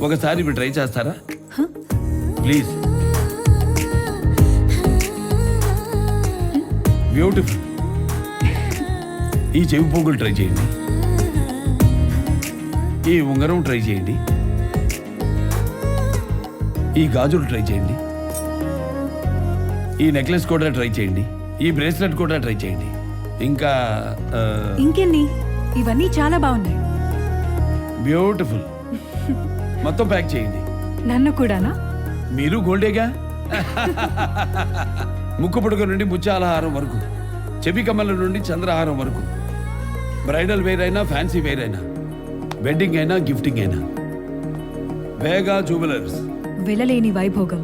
ఒకసారి ఇప్పుడు ట్రై చేస్తారా? ప్లీజ్. బ్యూటిఫుల్. ఈ చెవి పోగులు ట్రై చేయండి. ఈ ఉంగరం ట్రై చేయండి. ఈ గాజులు ట్రై చేయండి. ఈ నెక్లెస్ కూడా ట్రై చేయండి. ఈ బ్రేస్లెట్ కూడా ట్రై చేయండి. ఇంకా ఇంకెన్ని? ఇవన్నీ చాలా బాగున్నాయి. బ్యూటిఫుల్. మొత్తం ప్యాక్ చేయండి. నన్ను కూడానా? మీరు గోల్డేగా? ముక్కు పుడక నుండి ముత్యాలహారం వరకు చెవి కమ్మల నుండి చంద్రహారం వరకు. బ్రైడల్ వేర్ అయినా ఫ్యాన్సీ వేర్ అయినా వెడ్డింగ్ అయినా గిఫ్టింగ్ అయినా. వేగా జువెలర్స్ వెళ్ళలేని వైభోగం.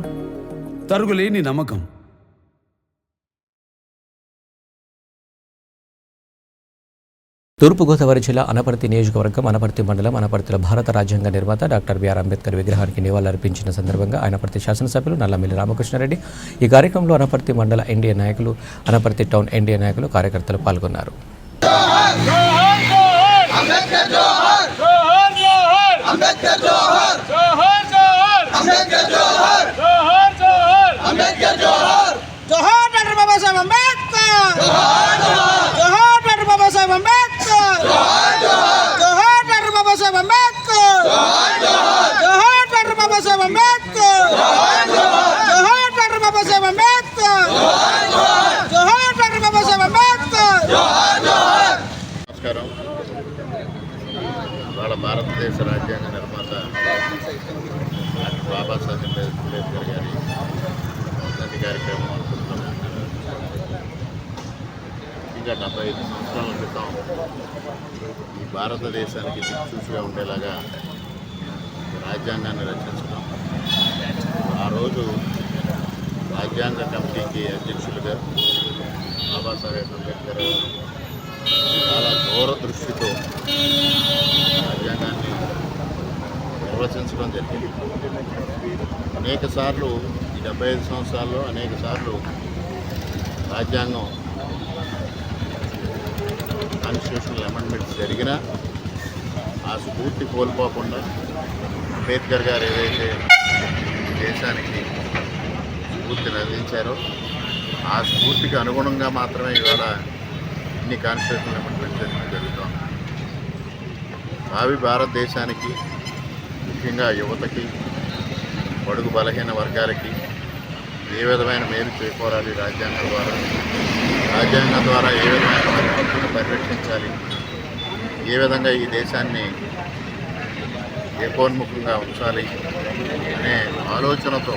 తరుగులేని నమ్మకం. తూర్పుగోదావరి జిల్లా అనపర్తి నియోజకవర్గం అనపర్తి మండలం అనపర్తిలో భారత రాజ్యాంగ నిర్మాత డాక్టర్ బిఆర్ అంబేద్కర్ విగ్రహానికి నివాళులర్పించిన సందర్భంగా అనపర్తి శాసనసభ్యులు నల్లమిల్లి రామకృష్ణారెడ్డి ఈ కార్యక్రమంలో అనపర్తి మండల ఎన్డీఏ నాయకులు అనపర్తి టౌన్ ఎన్డీఏ నాయకులు కార్యకర్తలు పాల్గొన్నారు. జోహార్ డాక్టర్ బాబాసాహెబ్ అంబేద్కర్ జోహార్ డాక్టర్ బాబాసాహెబ్ అంబేద్కర్ జోహార్ డాక్టర్ బాబాసాహెబ్ అంబేద్కర్ జోహార్ డాక్టర్ బాబాసాహెబ్ అంబేద్కర్ జోహార్ డాక్టర్ బాబాసాహెబ్ అంబేద్కర్ జోహార్ డాక్టర్ బాబాసాహెబ్ అంబేద్కర్ నమస్కారం ఇవాళ భారతదేశ రాజ్యాంగ నిర్మాత బాబాసాహెబ్ అంబేద్కర్ గారి వర్ధంతి కార్యక్రమం అనుకుంటున్నాం. ఇంకా డెబ్బై ఐదు సంవత్సరాల క్రితం ఈ భారతదేశానికి దిక్సూచిగా ఉండేలాగా రాజ్యాంగాన్ని రచించడం. ఆ రోజు రాజ్యాంగ కమిటీకి అధ్యక్షులుగా బాబాసాహెబ్ అంబేద్కర్ గారు చాలా దూరదృష్టితో దాన్ని నిర్వచించడం జరిగింది. అనేక సార్లు ఈ డెబ్బై ఐదు సంవత్సరాల్లో అనేక సార్లు రాజ్యాంగం కాన్స్టిట్యూషనల్ అమెండ్మెంట్స్ జరిగినా ఆ స్ఫూర్తి కోల్పోకుండా అంబేద్కర్ గారు ఏదైతే దేశానికి స్ఫూర్తిని అందించారో ఆ స్ఫూర్తికి అనుగుణంగా మాత్రమే ఇవాళ ఇన్ని కాన్స్టిట్యూషనల్ అమెండ్మెంట్స్ జరిగిన జరుగుతాం అవి భారతదేశానికి ముఖ్యంగా యువతకి బడుగు బలహీన వర్గాలకి ఏ విధమైన మేలు చేకూరాలి? రాజ్యాంగం ద్వారా రాజ్యాంగం ద్వారా ఏ విధమైన వారి హక్కును పరిరక్షించాలి? ఏ విధంగా ఈ దేశాన్ని ఏకోన్ముఖంగా ఉంచాలి అనే ఆలోచనతో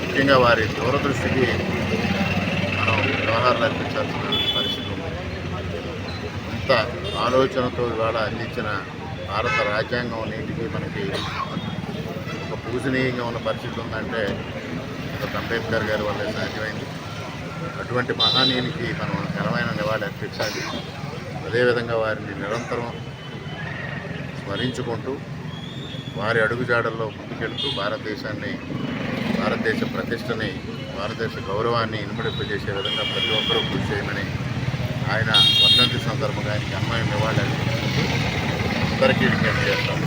ముఖ్యంగా వారి దూరదృష్టికి మనం వ్యవహారాలు అర్పించాల్సిన పరిస్థితి ఉంది. ఇంత ఆలోచనతో ఇవాళ అందించిన భారత రాజ్యాంగం నేటికి మనకి ఒక పూజనీయంగా ఉన్న పరిస్థితి ఉందంటే డాక్టర్ అంబేద్కర్ గారి వల్లే సాధ్యమైంది. అటువంటి మహానీయునికి మనం ఘనమైన నివాళి అర్పించాలి. అదేవిధంగా వారిని నిరంతరం స్మరించుకుంటూ వారి అడుగుజాడల్లో ముందుకెళ్తూ భారతదేశాన్ని భారతదేశ ప్రతిష్టని భారతదేశ గౌరవాన్ని ఇనుమడింపజేసే విధంగా ప్రతి ఒక్కరూ కృషి చేయమని ఆయన వర్ధంతి సందర్భంగా ఆయనకి అమ్మాయి నివాళి అర్పించుకుంటూ అందరికీ విజ్ఞప్తి చేస్తాం